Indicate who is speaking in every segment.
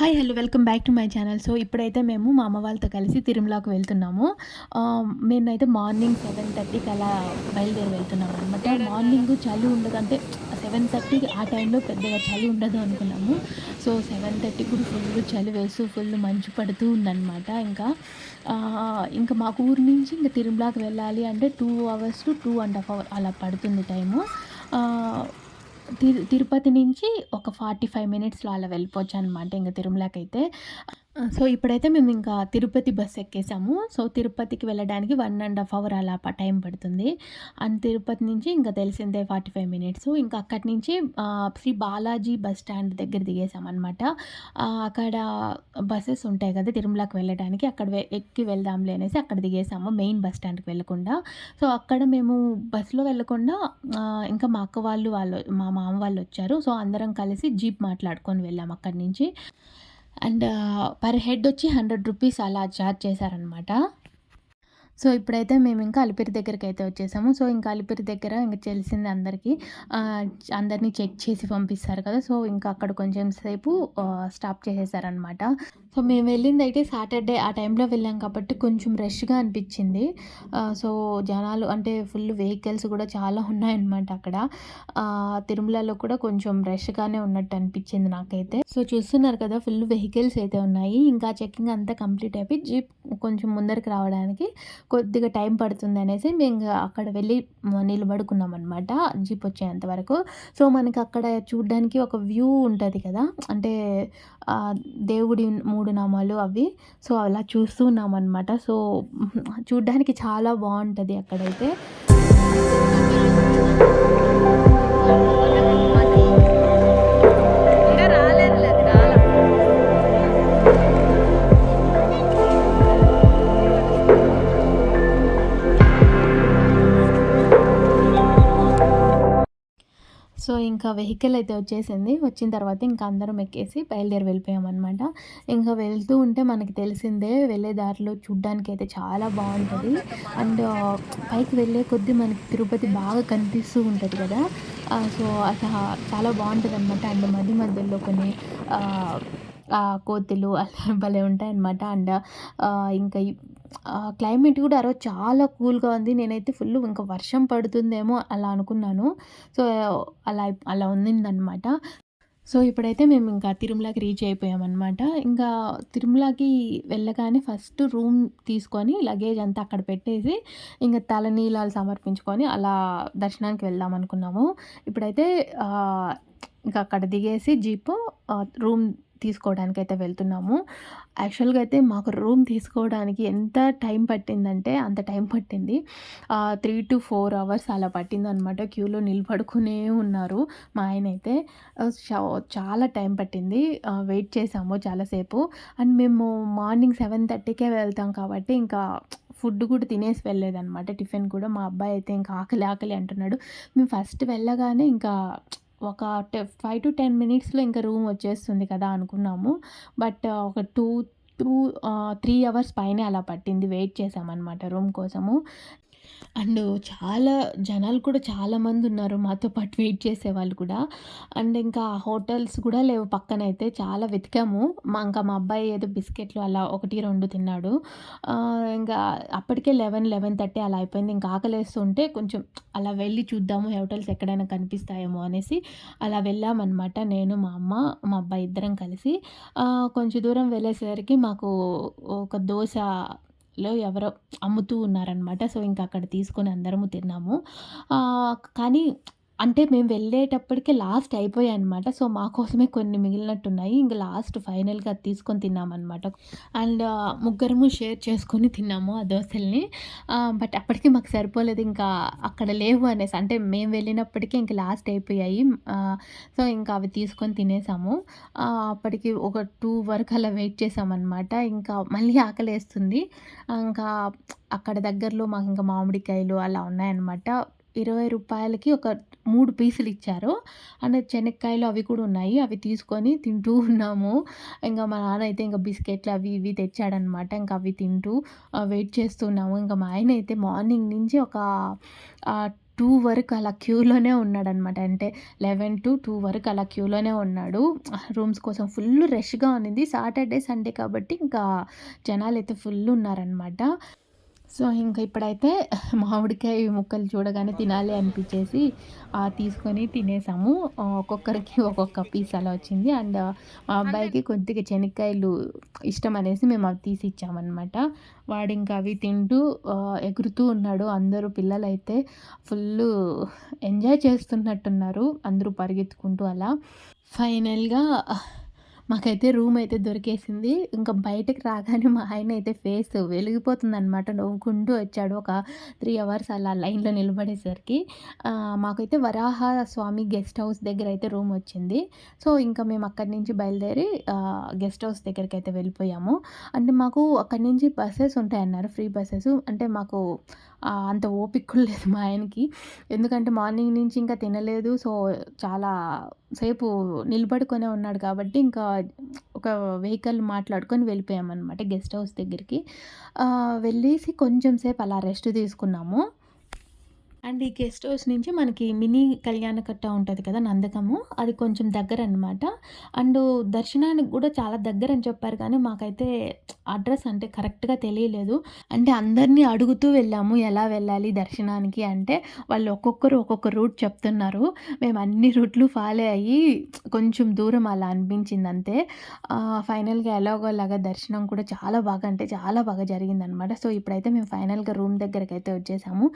Speaker 1: Hi hello welcome back to my channel so ఇప్పుడైతే మేము మా అమ్మ వాళ్ళతో కలిసి తిరుమలకు వెళ్తున్నాము. మేమైతే మార్నింగ్ సెవెన్ థర్టీకి అలా బయలుదేరి వెళ్తున్నాము అనమాట మార్నింగ్ చలి ఉండదు అంటే సెవెన్ థర్టీకి ఆ టైంలో పెద్దగా చలి ఉండదు అనుకున్నాము. సో సెవెన్ థర్టీకి కూడా ఫుల్ చలి వేస్తూ ఫుల్ మంచు పడుతూ ఉందన్నమాట ఇంకా. ఇంకా మాకు ఊరు నుంచి ఇంకా తిరుమలకి వెళ్ళాలి అంటే two hours to two and half hour అలా పడుతుంది టైము తిరుపతి నుంచి ఒక ఫార్టీ ఫైవ్ మినిట్స్లో అలా వెళ్ళిపోవచ్చు అనమాట ఇంకా తిరుమలకైతే. సో ఇప్పుడైతే మేము ఇంకా తిరుపతి బస్ ఎక్కేసాము. సో తిరుపతికి వెళ్ళడానికి వన్ అండ్ హాఫ్ అవర్ అలా టైం పడుతుంది. అండ్ తిరుపతి నుంచి ఇంకా తెలిసిందే ఫార్టీ ఫైవ్ మినిట్స్. ఇంకా అక్కడి నుంచి శ్రీ బాలాజీ బస్ స్టాండ్ దగ్గర దిగేసామన్నమాట. అనమాట అక్కడ బస్సెస్ ఉంటాయి కదా తిరుమలకి వెళ్ళడానికి. అక్కడ ఎక్కి వెళ్దాంలే అనేసి అక్కడ దిగేసాము మెయిన్ బస్ స్టాండ్కి వెళ్ళకుండా. సో అక్కడ మేము బస్సులో వెళ్ళకుండా ఇంకా మా అక్క వాళ్ళు వాళ్ళు మా మామ వాళ్ళు వచ్చారు. సో అందరం కలిసి జీప్ మాట్లాడుకొని వెళ్ళాం అక్కడి నుంచి. అండ్ పర్ హెడ్ వచ్చి హండ్రెడ్ రూపీస్ అలా ఛార్జ్ చేశారనమాట సో ఇప్పుడైతే మేము ఇంకా అలిపిరి దగ్గరికి అయితే వచ్చేసాము. సో ఇంకా అలిపిరి దగ్గర ఇంకా తెలిసింది అందరికీ. అందరినీ చెక్ చేసి పంపిస్తారు కదా. సో ఇంకా అక్కడ కొంచెం సేపు స్టాప్ చేసేసారనమాట సో మేము వెళ్ళింది అయితే సాటర్డే ఆ టైంలో వెళ్ళాం కాబట్టి కొంచెం రష్గా అనిపించింది. సో జనాలు అంటే ఫుల్ వెహికల్స్ కూడా చాలా ఉన్నాయన్నమాట అక్కడ. తిరుమలలో కూడా కొంచెం రష్గానే ఉన్నట్టు అనిపించింది నాకైతే. సో చూస్తున్నారు కదా ఫుల్ వెహికల్స్ అయితే ఉన్నాయి. ఇంకా చెకింగ్ అంతా కంప్లీట్ అయిపోయి జీప్ కొంచెం ముందరికి రావడానికి కొద్దిగా టైం పడుతుంది అనేసి మేము అక్కడ వెళ్ళి నిలబడుకున్నాం అనమాట జీప్ వచ్చేంత వరకు. సో మనకి అక్కడ చూడడానికి ఒక వ్యూ ఉంటుంది కదా. అంటే దేవుడి మూడు నామాలు అవి. సో అలా చూస్తూ ఉన్నాం అనమాట సో చూడడానికి చాలా బాగుంటుంది అక్కడైతే. వెహికల్ అయితే వచ్చేసింది. వచ్చిన తర్వాత ఇంకా అందరం ఎక్కేసి బయలుదేరి వెళ్ళిపోయామన్నమాట. ఇంకా వెళ్తూ ఉంటే మనకి తెలిసిందే వెళ్ళే దారిలో చూడ్డానికి అయితే చాలా బాగుంటుంది. అండ్ పైకి వెళ్ళే కొద్దీ మనకి తిరుపతి బాగా కనిపిస్తూ ఉంటుంది కదా. సో అట్లా చాలా బాగుంటుంది అనమాట అండ్ మధ్య మధ్యలో కొన్ని ఆ, కోతులు అలా భలే ఉంటాయన్నమాట. అండ్ ఇంకా క్లైమేట్ కూడా ఆ రోజు చాలా కూల్గా ఉంది. నేనైతే ఫుల్ ఇంకా వర్షం పడుతుందేమో అలా అనుకున్నాను. సో అలా అలా ఉండిందనమాట సో ఇప్పుడైతే మేము ఇంకా తిరుమలకి రీచ్ అయిపోయామన్నమాట. ఇంకా తిరుమలకి వెళ్ళగానే ఫస్ట్ రూమ్ తీసుకొని లగేజ్ అంతా అక్కడ పెట్టేసి ఇంకా తలనీలాలు సమర్పించుకొని అలా దర్శనానికి వెళ్దాం అనుకున్నాము. ఇప్పుడైతే ఇంకా అక్కడ దిగేసి జీపు రూమ్ తీసుకోవడానికి అయితే వెళ్తున్నాము. యాక్చువల్గా అయితే మాకు రూమ్ తీసుకోవడానికి ఎంత టైం పట్టిందంటే అంత టైం పట్టింది. త్రీ టు ఫోర్ అవర్స్ అలా పట్టిందనమాట. క్యూలో నిలబడుకునే ఉన్నారు మా ఆయన అయితే చాలా టైం పట్టింది. వెయిట్ చేసాము చాలాసేపు. అండ్ మేము మార్నింగ్ సెవెన్ థర్టీకే వెళ్తాం కాబట్టి ఇంకా ఫుడ్ కూడా తినేసి వెళ్ళలేదన్నమాట టిఫిన్ కూడా మా అబ్బాయి అయితే ఇంకా ఆకలి ఆకలి అంటున్నాడు. మేము ఫస్ట్ వెళ్ళగానే ఇంకా ఒక ఫైవ్ టు టెన్ మినిట్స్లో ఇంకా రూమ్ వచ్చేస్తుంది కదా అనుకున్నాము. బట్ ఒక టూ టూ త్రీ అవర్స్ పైనే అలా పట్టింది. వెయిట్ చేసామన్నమాట రూమ్ కోసము. అండ్ చాలా జనాలు కూడా చాలామంది ఉన్నారు మాతో పాటు వెయిట్ చేసే వాళ్ళు కూడా. అండ్ ఇంకా హోటల్స్ కూడా లేవు పక్కన అయితే చాలా వెతికాము. మా ఇంకా మా అబ్బాయి ఏదో బిస్కెట్లు అలా ఒకటి రెండు తిన్నాడు. ఇంకా అప్పటికే లెవెన్ లెవెన్ థర్టీ అలా అయిపోయింది. ఇంకా ఆకలేస్తుంటే కొంచెం అలా వెళ్ళి చూద్దాము హోటల్స్ ఎక్కడైనా కనిపిస్తాయేమో అనేసి అలా వెళ్ళామన్నమాట. నేను మా అమ్మ మా అబ్బాయి ఇద్దరం కలిసి. కొంచెం దూరం వెళ్ళేసరికి మాకు ఒక దోశ లో ఎవరో అమ్ముతూ ఉన్నారనమాట సో ఇంకా అక్కడ తీసుకొని అందరము తిన్నాము. కానీ అంటే మేము వెళ్ళేటప్పటికే లాస్ట్ అయిపోయాయి అనమాట సో మా కోసమే కొన్ని మిగిలినట్టున్నాయి. ఇంకా లాస్ట్ ఫైనల్గా తీసుకొని తిన్నామన్నమాట. అండ్ ముగ్గురము షేర్ చేసుకొని తిన్నాము ఆ దోశల్ని. బట్ అప్పటికి మాకు సరిపోలేదు. ఇంకా అక్కడ లేవు అనేసి అంటే మేము వెళ్ళినప్పటికీ ఇంకా లాస్ట్ అయిపోయాయి. సో ఇంకా అవి తీసుకొని తినేసాము. అప్పటికి ఒక టూ వరకు అలా వెయిట్ చేసామన్నమాట. ఇంకా మళ్ళీ ఆకలేస్తుంది. ఇంకా అక్కడ దగ్గరలో మాకు ఇంకా మామిడికాయలు అలా ఉన్నాయన్నమాట. ఇరవై రూపాయలకి ఒక మూడు పీసులు ఇచ్చారు అండ్ శనక్కాయలు అవి కూడా ఉన్నాయి అవి తీసుకొని తింటూ ఉన్నాము ఇంకా మా నాన్న అయితే ఇంకా బిస్కెట్లు అవి ఇవి తెచ్చాడనమాట ఇంకా అవి తింటూ వెయిట్ చేస్తున్నాము ఇంకా మా ఆయన అయితే మార్నింగ్ నుంచి ఒక టూ వరకు అలా క్యూలోనే ఉన్నాడనమాట. అంటే 11-2 వరకు అలా క్యూలోనే ఉన్నాడు. రూమ్స్ కోసం ఫుల్ రష్‌గా ఉన్నింది. సాటర్‌డే, సండే కాబట్టి ఇంకా జనాలైతే ఫుల్ ఉన్నారనమాట. సో, ఇంక ఇప్పుడైతే మామిడికాయ ముక్కలు చూడగానే తినాలి అనిపించేసి తీసుకొని తినేసాము. ఒక్కొక్కరికి ఒక్కొక్క పీస్ అలా వచ్చింది. అండ్ మా అబ్బాయికి కొద్దిగా చెనిక్కాయలు ఇష్టం అనేసి మేము అవి తీసి ఇచ్చామనమాట. వాడింకా అవి తింటూ ఎగురుతూ ఉన్నాడు. అందరూ పిల్లలైతే ఫుల్లు ఎంజాయ్ చేస్తున్నట్టున్నారు. అందరూ పరిగెత్తుకుంటూ అలా. ఫైనల్‌గా మాకైతే రూమ్ అయితే దొరికేసింది. ఇంకా బయటకు రాగానే మా ఆయన అయితే ఫేస్ వెలిగిపోతుందనమాట. నవ్వుకుంటూ వచ్చాడు. ఒక త్రీ అవర్స్ అలా లైన్‌లో నిలబడేసరికి. మాకైతే వరాహ స్వామి గెస్ట్ హౌస్ దగ్గర అయితే రూమ్ వచ్చింది. సో, ఇంకా మేము అక్కడి నుంచి బయలుదేరి గెస్ట్ హౌస్ దగ్గరికి అయితే వెళ్ళిపోయాము. అంటే మాకు అక్కడి నుంచి బస్సెస్ ఉంటాయన్నారు. ఫ్రీ బస్సెస్ అంటే మాకు అంత ఓపిక లేదు మా ఆయనకి. ఎందుకంటే మార్నింగ్ నుంచి ఇంకా తినలేదు. సో, చాలా సేపు నిలబడుకొనే ఉన్నాడు కాబట్టి ఇంకా ఒక వెహికల్ మాట్లాడుకొని వెళ్ళిపోయామనమాట గెస్ట్ హౌస్ దగ్గరికి. వెళ్ళేసి కొంచెం సేపు అలా రెస్ట్ తీసుకున్నాము. అండ్ ఈ గెస్ట్ హౌస్ నుంచి మనకి మినీ కళ్యాణకట్ట ఉంటుంది కదా! నందకము. అది కొంచెం దగ్గర అనమాట అండ్ దర్శనానికి కూడా చాలా దగ్గర అని చెప్పారు కానీ మాకైతే అడ్రస్ అంటే కరెక్ట్‌గా తెలియలేదు. అంటే అందరిని అడుగుతూ వెళ్ళాము. ఎలా వెళ్ళాలి దర్శనానికి అంటే వాళ్ళు ఒక్కొక్కరు ఒక్కొక్క రూట్ చెప్తున్నారు. మేము అన్ని రూట్లు ఫాలో అయ్యి కొంచెం దూరం అలా అనిపించింది అంతే. ఫైనల్‌గా ఎలాగోలాగా దర్శనం కూడా చాలా బాగా అంటే చాలా బాగా జరిగిందనమాట. సో, ఇప్పుడైతే మేము ఫైనల్‌గా రూమ్ దగ్గరకైతే వచ్చేసాము.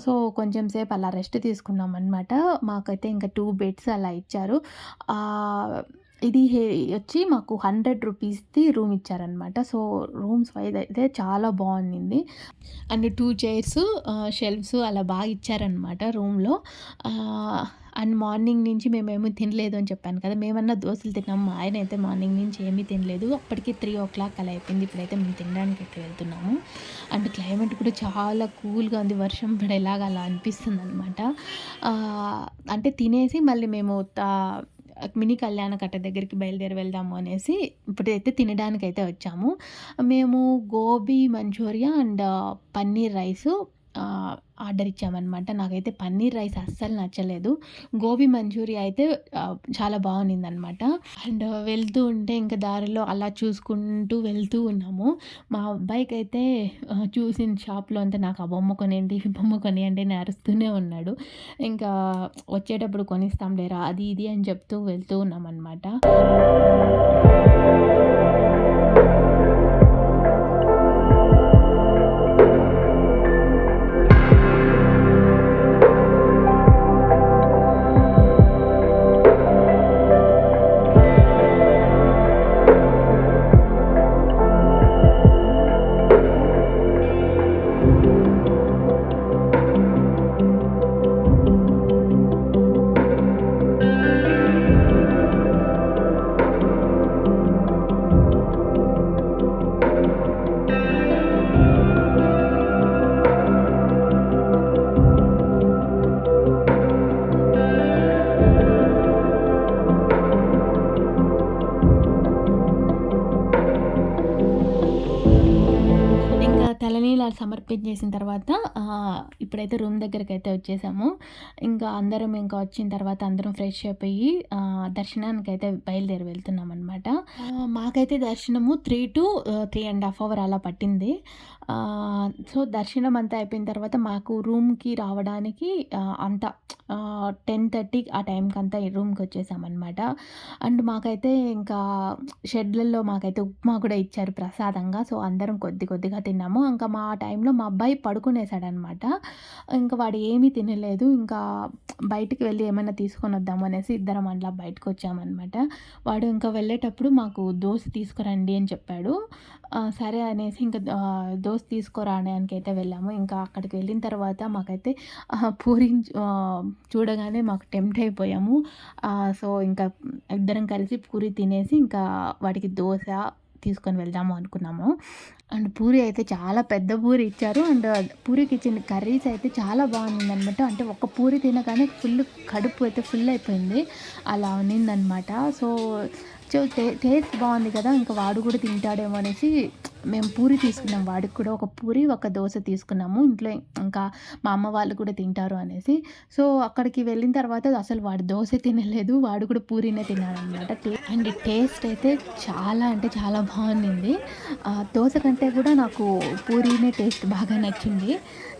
Speaker 1: సో, కొంచెం కొంచెం సేపు అలా రెస్ట్ తీసుకున్నాం అనమాట మాకైతే ఇంకా టూ బెడ్స్ అలా ఇచ్చారు. ఇది హే వచ్చి మాకు 100 రూపీస్‌ది రూమ్ ఇచ్చారనమాట. సో, రూమ్స్ వైజ్ అయితే చాలా బాగుంది అండ్ టూ చైర్స్ షెల్ఫ్స్ అలా బాగా ఇచ్చారనమాట రూమ్‌లో. అండ్ మార్నింగ్ నుంచి మేమేమి తినలేదు అని చెప్పాను కదా! మేమన్నా దోసలు తిన్నాము. మా అయితే మార్నింగ్ నుంచి ఏమీ తినలేదు. అప్పటికి 3:00 అలా అయిపోయింది. ఇప్పుడైతే మేము తినడానికి అయితే వెళ్తున్నాము. అండ్ క్లైమేట్ కూడా చాలా కూల్‌గా ఉంది. వర్షం పడేలాగా అలా అనిపిస్తుంది అనమాట అంటే తినేసి మళ్ళీ మేము మినీ కళ్యాణ కట్ట దగ్గరికి బయలుదేరి వెళ్దాము అనేసి ఇప్పుడైతే తినడానికైతే వచ్చాము. మేము gobi manchurian and paneer rice order ఇచ్చామనమాట. నాకైతే పన్నీర్ రైస్ అస్సలు నచ్చలేదు. గోబీ మంచూరియా అయితే చాలా చాలా బావుండిందనమాట. అండ్ వెళ్తూ ఉంటే ఇంకా దారిలో అలా చూసుకుంటూ వెళ్తూ ఉన్నాము. మా అబ్బాయికైతే అయితే చూసిన షాప్‌లో అంతా నాకు ఆ బొమ్మ కొనియండి, ఈ బొమ్మ కొనియండి అని అరుస్తూనే ఉన్నాడు. ఇంకా వచ్చేటప్పుడు కొనిస్తాం లేరా అది ఇది అని చెప్తూ వెళ్తూ ఉన్నాం అనమాట తలనీలాలు సమర్పించేసిన తర్వాత ఇప్పుడైతే రూమ్ దగ్గరకైతే వచ్చేసాము. ఇంకా అందరం ఇంకా వచ్చిన తర్వాత అందరం ఫ్రెష్ అయిపోయి దర్శనానికి అయితే బయలుదేరి వెళ్తున్నాం అనమాట మాకైతే దర్శనము three to three and half hour అలా పట్టింది. సో, దర్శనం అంతా అయిపోయిన తర్వాత మాకు రూమ్‌కి రావడానికి అంత టెన్ థర్టీ ఆ రూమ్కి వచ్చేసామనమాట అండ్ మాకైతే ఇంకా షెడ్‌లలో మాకైతే ఉప్మా కూడా ఇచ్చారు ప్రసాదంగా. సో, అందరం కొద్ది కొద్దిగా తిన్నాము. ఇంకా మా టైంలో మా అబ్బాయి పడుకునేసాడనమాట. ఇంకా వాడు ఏమీ తినలేదు. ఇంకా బయటికి వెళ్ళి ఏమైనా తీసుకొని వద్దాము అనేసి ఇద్దరం అట్లా బయటకొచ్చామనమాట. వాడు ఇంకా వెళ్ళేటప్పుడు మాకు దోశ తీసుకురండి అని చెప్పాడు. సరే అనేసి ఇంకా ఆహ్, దోస అయితే వెళ్ళాము. ఇంకా అక్కడికి వెళ్ళిన తర్వాత మాకైతే పూరి చూడగానే మాకు టెంప్ట్ అయిపోయాము. సో, ఇంకా ఇద్దరం కలిసి పూరి తినేసి ఇంకా వాడికి దోశ తీసుకొని వెళ్దాము అనుకున్నాము. అండ్ పూరి అయితే చాలా పెద్ద పూరి ఇచ్చారు. అండ్ పూరికి ఇచ్చిన కర్రీస్ అయితే చాలా బాగుంది అనమాట అంటే ఒక పూరి తినగానే ఫుల్ కడుపు అయితే ఫుల్ అయిపోయింది. అలా ఉన్నిందనమాట. సో, సో టే టేస్ట్ బాగుంది కదా! ఇంకా వాడు కూడా తింటాడేమో అనేసి మేము పూరి తీసుకున్నాం. వాడికి కూడా ఒక పూరి ఒక దోశ తీసుకున్నాము. ఇంట్లో ఇంకా మా అమ్మ వాళ్ళు కూడా తింటారు అనేసి. సో అక్కడికి వెళ్ళిన తర్వాత అసలు వాడు దోశ తినలేదు. వాడు కూడా పూరినే తిన్నాడనమాట. అండ్ టేస్ట్ అయితే చాలా అంటే చాలా బాగుంది ఆ, దోశ కంటే కూడా నాకు పూరీనే టేస్ట్ బాగా నచ్చింది.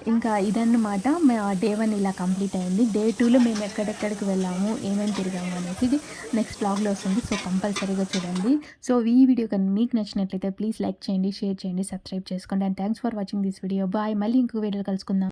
Speaker 1: ఇంకా ఇదన్నమాట. మా డే వన్ ఇలా కంప్లీట్ అయింది. డే టూలో మేము ఎక్కడెక్కడికి వెళ్ళాము ఏమేమి తిరిగాము అనేసి ఇది నెక్స్ట్ బ్లాగ్లో వస్తుంది. సో కంపల్సరీగా చూడండి. సో ఈ వీడియో కానీ మీకు నచ్చినట్లయితే ప్లీజ్ లైక్ చేయండి షేర్ చేయండి సబ్స్క్రైబ్ చేసుకోండి and thanks for watching this video bye మళ్ళీ ఇంకో వీడియో కలుసుకుందాం.